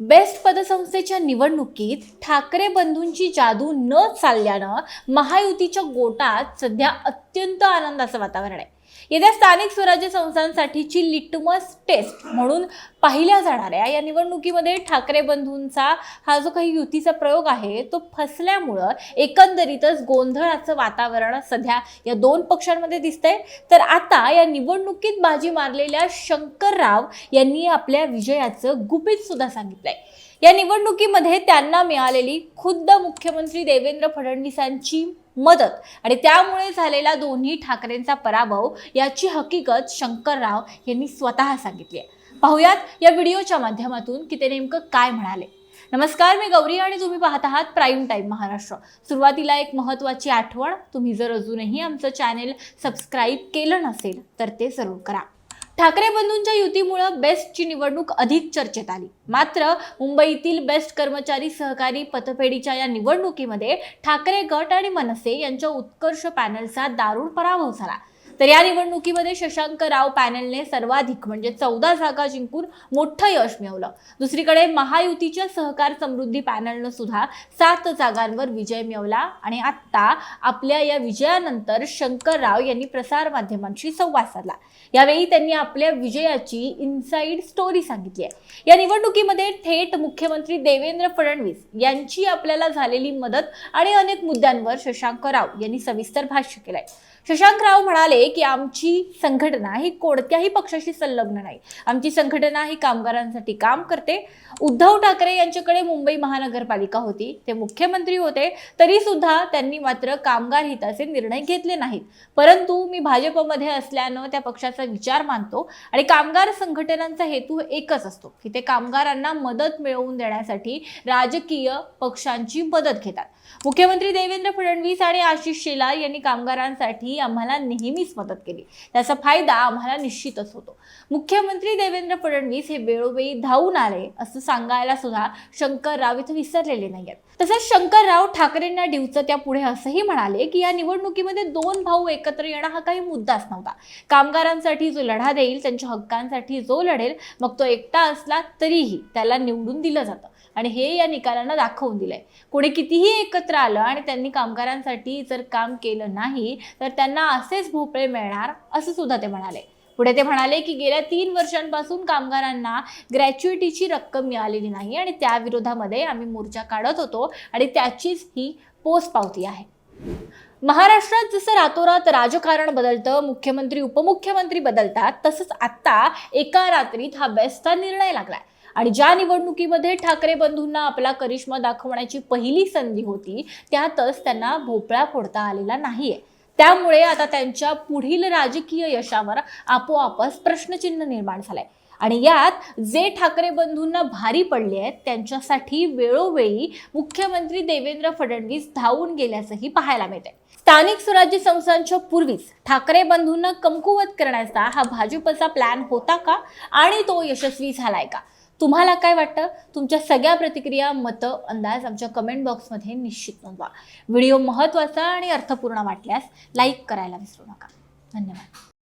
Best पदसंस्थेच्या निवडणुकीत ठाकरे बंधूंची जादू न चालल्यानं महायुतीच्या गोटात सध्या अत्यंत आनंदाचं वातावरण आहे. येत्या स्थानिक स्वराज्य संस्थांसाठीची लिटमस टेस्ट म्हणून पाहिल्या जाणाऱ्या या निवडणुकीमध्ये ठाकरे बंधूंचा हा जो काही युतीचा प्रयोग आहे तो फसल्यामुळं एकंदरीतच गोंधळाचं वातावरण सध्या या दोन पक्षांमध्ये दिसतंय. तर आता या निवडणुकीत बाजी मारलेल्या शंकरराव यांनी आपल्या विजयाचं गुपित सुद्धा सांगितलंय. या निवडणुकीमध्ये त्यांना मिळालेली खुद्द मुख्यमंत्री देवेंद्र फडणवीसांची मदत आणि त्यामुळे झालेला दोन्ही ठाकरेंचा पराभव याची हकीकत शंकरराव यांनी स्वतः सांगितली आहे. पाहुयात या व्हिडिओच्या माध्यमातून की ते नेमकं काय म्हणाले. नमस्कार मी गौरी आणि तुम्ही पाहत आहात प्राईम टाईम महाराष्ट्र. सुरुवातीला एक महत्त्वाची आठवण तुम्ही जर अजूनही आमचं चॅनेल सबस्क्राईब केलं नसेल तर ते जरूर करा. ठाकरे बंधूंच्या युतीमुळं बेस्टची निवडणूक अधिक चर्चेत आली. मात्र मुंबईतील बेस्ट कर्मचारी सहकारी पतपेढीच्या या निवडणुकीमध्ये ठाकरे गट आणि मनसे यांच्या उत्कर्ष पॅनलचा दारुण पराभव झाला. तर या निवडणुकीमध्ये शशांक राव पॅनलने सर्वाधिक म्हणजे चौदा जागा जिंकून मोठं यश मिळवलं. दुसरीकडे महायुतीच्या सहकार समृद्धी पॅनलनं सुद्धा सात जागांवर विजय मिळवला आणि आत्ता आपल्या या विजयानंतर शंकर राव यांनी प्रसारमाध्यमांशी संवाद साधला. यावेळी त्यांनी आपल्या विजयाची इनसाईड स्टोरी सांगितली आहे. या निवडणुकीमध्ये थेट मुख्यमंत्री देवेंद्र फडणवीस यांची आपल्याला झालेली मदत आणि अनेक मुद्द्यांवर शशांक राव यांनी सविस्तर भाष्य केलंय. शशांक राव म्हणाले की आमची संघटना ही कोणत्याही पक्षाशी संलग्न नाही. आमची संघटना ही कामगारांसाठी काम करते. उद्धव ठाकरे यांच्याकडे मुंबई महानगरपालिका होती. ते मुख्यमंत्री होते. तरी सुद्धा त्यांनी मात्र कामगार हिताचे निर्णय घेतले नाहीत. परंतु मी भाजपमध्ये असल्यानं त्या पक्षाचा विचार मानतो आणि कामगार संघटनांचा हेतू एकच असतो की ते कामगारांना मदत मिळवून देण्यासाठी राजकीय पक्षांची मदत घेतात. मुख्यमंत्री देवेंद्र फडणवीस आणि आशिष शेलार यांनी कामगारांसाठी आम्हाला नेहमीच मदत केली. त्याचा फायदा आम्हाला निश्चितच होतो. मुख्यमंत्री देवेंद्र फडणवीस हे वेळोवेळी धावून आले असं सांगायला सुद्धा शंकरराव इथं विसरलेले नाहीयेत. तसंच शंकरराव ठाकरेंना डिवचं त्या पुढे असंही म्हणाले की या निवडणुकीमध्ये दोन भाऊ एकत्र येणं हा काही मुद्दाच नव्हता. कामगारांसाठी जो लढा देईल त्यांच्या हक्कांसाठी जो लढेल मग तो एकटा असला तरीही त्याला निवडून दिलं जातं. आणि हे या निकालांना दाखवून दिलंय. कोणी कितीही एकत्र आलं आणि त्यांनी कामगारांसाठी जर काम केलं नाही तर त्यांना असेच भोपळे मिळणार? असं सुद्धा ते म्हणाले. पुढे ते म्हणाले की गेल्या तीन वर्षांपासून कामगारांना ग्रॅच्युइटीची रक्कम मिळालेली नाही आणि त्या विरोधामध्ये आम्ही मोर्चा काढत होतो आणि त्याचीच ही पोच पावती आहे. महाराष्ट्रात जसं रातोरात राजकारण बदलतं मुख्यमंत्री उपमुख्यमंत्री बदलतात तसंच आत्ता एका रात्रीत हा बेस्टचा निर्णय लागलाय. आणि ज्या निवडणुकीमध्ये ठाकरे बंधूंना आपला करिश्मा दाखवण्याची पहिली संधी होती त्यातच त्यांना भोपळा फोडता आलेला नाहीये. त्यामुळे आता त्यांच्या पुढील राजकीय यशावर आपोआपच प्रश्नचिन्ह निर्माण झालंय. आणि यात जे ठाकरे बंधूंना भारी पडले आहेत त्यांच्यासाठी वेळोवेळी मुख्यमंत्री देवेंद्र फडणवीस धावून गेल्याचंही पाहायला मिळतंय. स्थानिक स्वराज्य संस्थांच्या पूर्वीच ठाकरे बंधूंना कमकुवत करण्याचा हा भाजपचा प्लॅन होता का? आणि तो यशस्वी झालाय का? तुम्हाला काय वाटतं? तुमच्या सगळ्या प्रतिक्रिया मतं अंदाज आमच्या कमेंट बॉक्समध्ये निश्चित नोंदवा. व्हिडिओ महत्त्वाचा आणि अर्थपूर्ण वाटल्यास लाईक करायला विसरू नका. धन्यवाद.